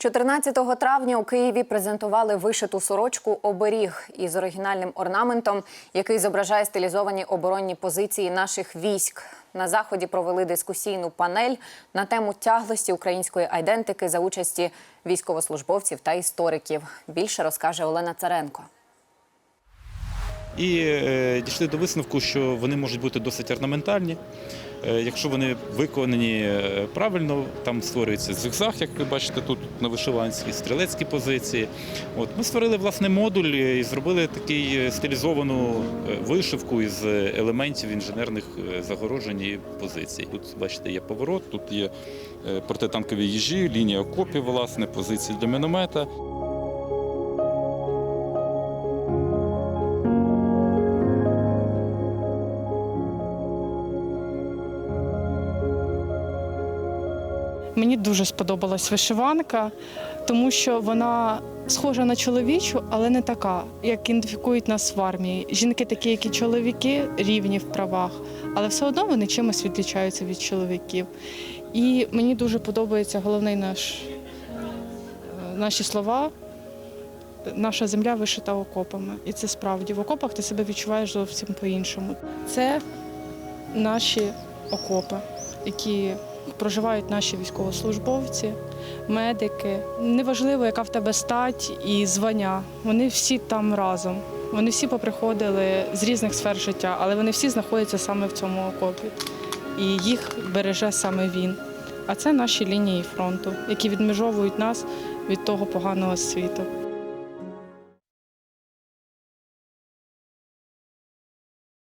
14 травня у Києві презентували вишиту сорочку оберіг із оригінальним орнаментом, який зображає стилізовані оборонні позиції наших військ. На заході провели дискусійну панель на тему тяглості української айдентики за участі військовослужбовців та істориків. Більше розкаже Олена Царенко. І е, дійшли до висновку, що вони можуть бути досить орнаментальні. Е, якщо вони виконані е, правильно, там створюється зигзаг, як ви бачите тут на вишиванській, стрілецькі позиції. От, ми створили власне модуль і зробили такий е, стилізовану вишивку із елементів інженерних загороджень і позицій. Тут бачите, є поворот, тут є протитанкові їжі, лінія окопів, власне, позиції для міномета. Мені дуже сподобалась вишиванка, тому що вона схожа на чоловічу, але не така, як ідентифікують нас в армії. Жінки такі, як і чоловіки, рівні в правах, але все одно вони чимось відлічаються від чоловіків. І мені дуже подобається головний наш е, наші слова. Наша земля вишита окопами. І це справді в окопах ти себе відчуваєш зовсім по-іншому. Це наші окопи, які проживають наші військовослужбовці, медики. Неважливо, яка в тебе стать і звання. Вони всі там разом. Вони всі поприходили з різних сфер життя, але вони всі знаходяться саме в цьому окопі. І їх береже саме він. А це наші лінії фронту, які відмежовують нас від того поганого світу.